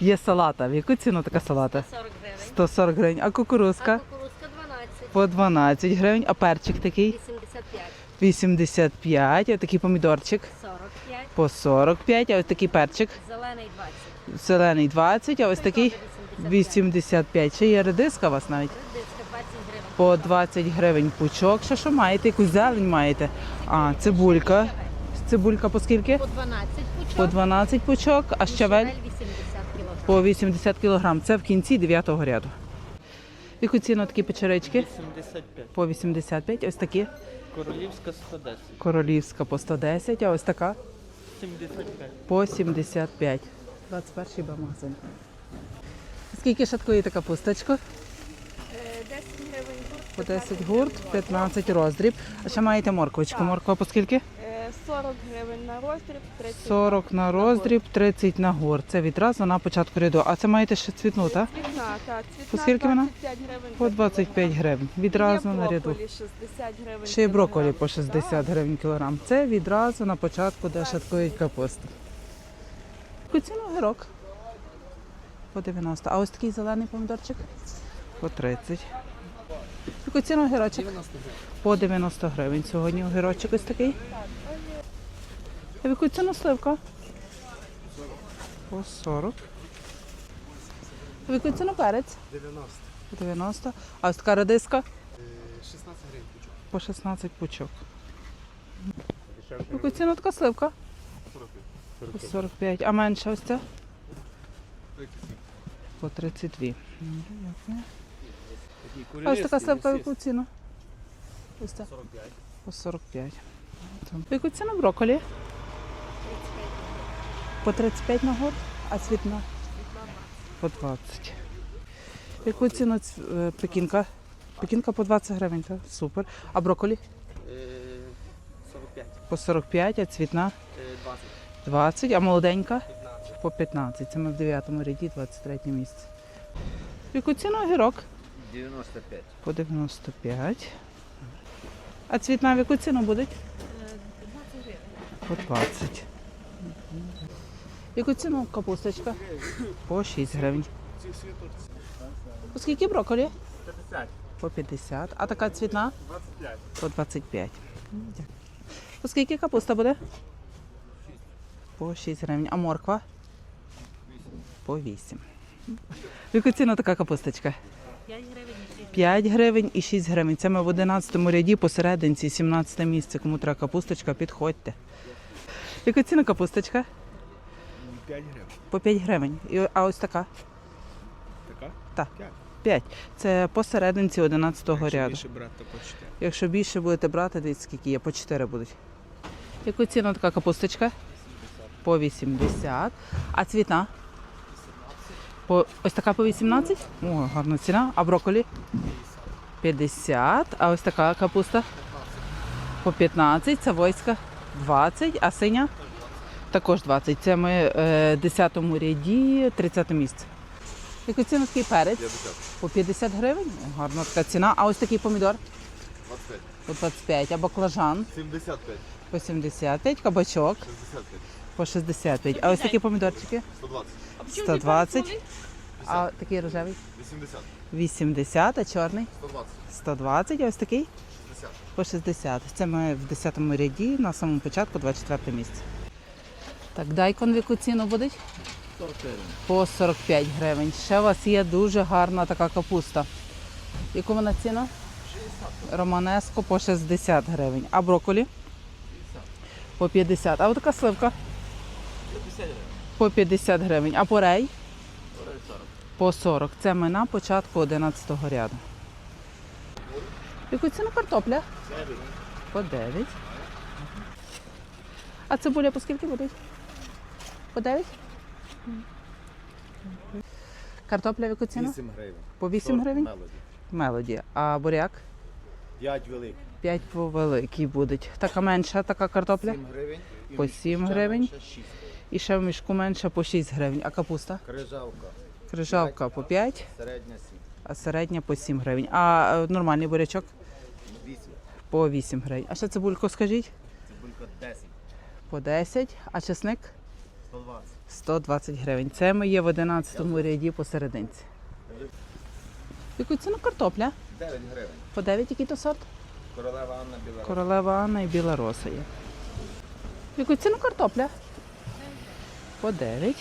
Є салата. В яку ціну така салата? 40 гривень. 140 гривень. А А кукурузка? кукурузка 12, По 12 гривень. А перчик такий? 85, 85. А такий помідорчик? 45, По 45. А ось такий перчик? зелений 20. Зелений 20, а ось такий 85. 85. Ще є редиска у вас навіть? Редиска 20 гривень. По 20 гривень пучок. Що що маєте? Якусь зелень маєте? А, цибулька. Цибулька по скільки? По 12 пучок. По 12 пучок, а щавель 80 кг. По 80 кг. Це в кінці 9-го ряду. Яку ціну такі печерички? 75. По 85. Ось такі. Королівська 110. Королівська по 110, а ось така 75. по 75. 21 Б магазин. Скільки шаткуєте капусточку? 10 гривень гурт. По 10 гурт, 15 роздріб. А ще маєте морквочку. Морква по скільки? Е, 40 гривень на роздріб, 30 40 на роздріб, 30 на гурт. Це відразу на початку ряду. А це маєте ще цвітну, так? Цвітна, так, цвітна По скільки вона? 25 гривень. По 25 гривень. Відразу на ряду. брокколі 60 гривень. Ще й брокколі по 60 гривень кілограм. Це відразу на початку, де шаткують капусту. Яку ціну огірок? По 90. А ось такий зелений помідорчик? По 30. Яку ціну огірочок? По 90 гривень. Сьогодні огірочок ось такий. В яку ціну сливка? По 40. А в яку ціну перець? 90. 90. А ось така редиска? 16 гривень пучок. По 16 пучок. Яку ціну така сливка? 45. По 45. А менша ось ця? По 32. А ось така сливка в яку ціну? Ось ця? 45. По 45. В яку ціну брокколі? По 35 на год, а цвітна? По 20. Яку ціну е, пекінка? Пекінка по 20 гривень, так? Супер. А брокколі? 45. По 45, а цвітна? 20. 20, а молоденька? 15. По 15. Це ми в 9 ряді, 23 місце. Яку ціну огірок? 95. По 95. А цвітна в яку ціну буде? По 20. Яку ціну капусточка? По 6 гривень. По скільки брокколі? 50. По 50. А така цвітна? 25. По 25. Дякую. По скільки капуста буде? По 6 гривень. А морква? По 8. Яку ціну така капусточка? 5 гривень. 5 гривень і 6 гривень. Це ми в 11 ряді посерединці, 17 місце. Кому треба капусточка, підходьте. Яку ціну капусточка? 5 гривень. По 5 гривень. І, а ось така? Така? Так. П'ять. 5. Це посерединці 11 ряду. Більше брати, то по 4. Якщо більше будете брати, дивіться, скільки є, по 4 будуть. Яку ціну така капусточка? По 80. А цвітна? По, ось така по 18? О, гарна ціна. А брокколі? 50. А ось така капуста? По 15. Савойська 20. А синя? Також 20. Це ми е, в 10 ряді, 30 місце. Яку ціну такий перець? 50. По 50 гривень? Гарна така ціна. А ось такий помідор? 25. По 25, а баклажан 75. по 75, кабачок 65. по 65. А ось такі помідорчики 120. 120. А такий рожевий 80. 80, а чорний 120. 120, а ось такий 60. по 60. Це ми в 10 ряді на самому початку 24 місце. Так, дайкон в яку ціну буде? 44. По 45 гривень. Ще у вас є дуже гарна така капуста. Яку вона ціна? 60. Романеско по 60 гривень. А брокколі? По 50. А отака сливка? 50 гривень. По 50 гривень. А порей? 40. По 40. Це ми на початку 11-го ряду. Яку ціну картопля? По 9. А цибуля по скільки буде? По 9? Картопля в яку ціну? 8 гривень. По 8 гривень? Мелоді. Мелоді. А буряк? 5 великих. 5 по великій будуть. Така менша, така картопля? 7 гривень. І По 7 ще гривень. менше 6 гривень. І ще в мішку менша по 6 гривень. А капуста? Крижавка. Крижавка по 5, Середня 7. а середня по 7 гривень. А е, нормальний бурячок? 8. По 8 гривень. А ще цибульку скажіть? Цибулька 10. По 10. А чесник? 120. 120 гривень. Це ми є в 11-му ряді посерединці. Яку ціну картопля? 9 гривень. По 9 який то сорт? Королева Анна Біла. Королева Анна і Біла Роса є. Яку ціну картопля? По 9.